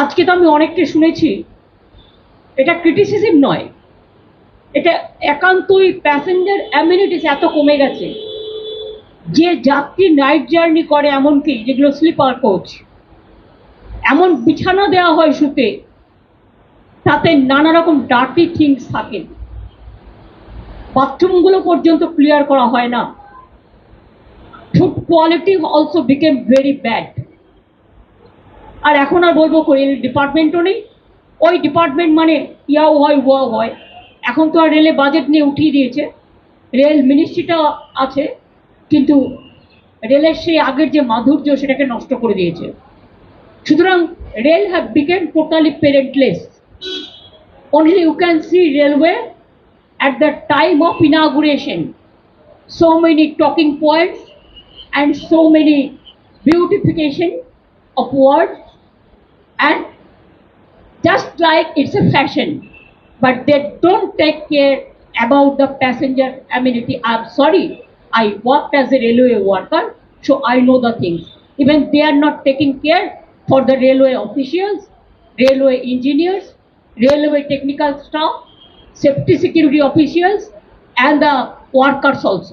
আজকে তো আমি অনেককে শুনেছি, এটা ক্রিটিসিজম নয়। এটা একান্তই প্যাসেঞ্জার অ্যামিনিটিস এত কমে গেছে। যে যাত্রী নাইট জার্নি করে এমনকি, যেগুলো স্লিপার কোচ এমন বিছানা দেওয়া হয় শুতে, তাতে নানা রকম ডার্টি থিংস থাকে। বাথরুমগুলো পর্যন্ত ক্লিয়ার করা হয় না। Food quality also became very bad আর এখন আর বলব রেল ডিপার্টমেন্টও নেই। ওই ডিপার্টমেন্ট মানে ইয়াও হয় ওয়াও হয়। এখন তো আর রেলে বাজেট নিয়ে উঠিয়ে দিয়েছে। রেল মিনিস্ট্রিটা আছে, কিন্তু রেলের সেই আগের যে মাধুর্য সেটাকে নষ্ট করে দিয়েছে। সুতরাং rail have become totally parentless only you can see railway the time of inauguration. So many talking points and so many beautification of words and just like it's a fashion but they don't take care about the passenger amenity. I'm sorry i worked as a railway worker so i know the things. Even they are not taking care for the railway officials railway engineers railway technical staff safety security officials and the workers also